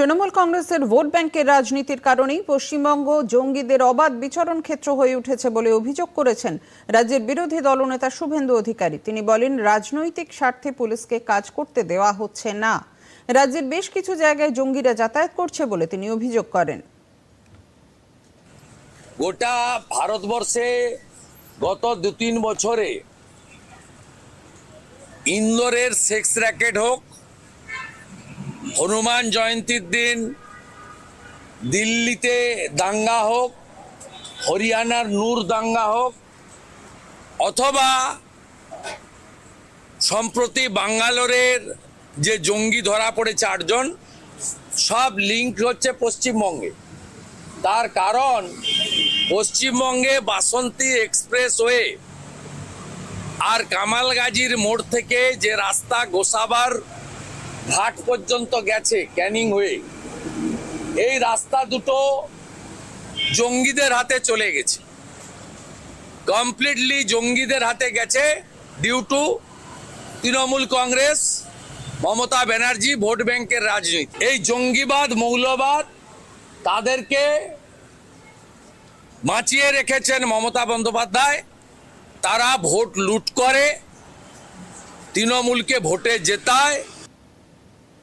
তৃণমূল কংগ্রেসের ভোট ব্যাংকের রাজনীতির কারণেই পশ্চিমবঙ্গ জঙ্গিদের অবাধ বিচরণ ক্ষেত্র হয়ে উঠেছে বলে অভিযোগ করেছেন রাজ্যের বিরোধী দলনেতা শুভেন্দু অধিকারী। তিনি বলেন, রাজনৈতিক স্বার্থে পুলিশকে কাজ করতে দেওয়া হচ্ছে না। রাজ্যের বেশ কিছু জায়গায় জঙ্গিরা যাতায়াত করছে বলে তিনি অভিযোগ করেন। গোটা ভারতবর্ষে গত দু তিন বছরে ইন্দোরের সেক্স র্যাকেট হোক হনুমান জয়ন্তীর দিন দিল্লিতে দাঙ্গা হোক, হরিয়ানার নূর দাঙ্গা হোক, অথবা সম্প্রতি বাঙ্গালোরের যে জঙ্গি ধরা পড়ে চারজন সব লিঙ্ক হচ্ছে পশ্চিমবঙ্গে। তার কারণ, পশ্চিমবঙ্গে বাসন্তী এক্সপ্রেসওয়ে আর কামালগাজির মোড় থেকে যে রাস্তা গোসাবার ঘাট পর্যন্ত গেছে ক্যানিং হয়ে। এই রাস্তা দুটো জঙ্গিদের হাতে চলে গেছে। কমপ্লিটলি জঙ্গিদের হাতে গেছে due to Trinamool Congress, Mamata Banerjee, vote ব্যাংকের রাজনীতি। এই জঙ্গিবাদ, মৌলবাদ তাদেরকে বাঁচিয়ে রেখেছেন মমতা বন্দ্যোপাধ্যায়। তারা ভোট লুট করে, তৃণমূলকে ভোটে জেতায়।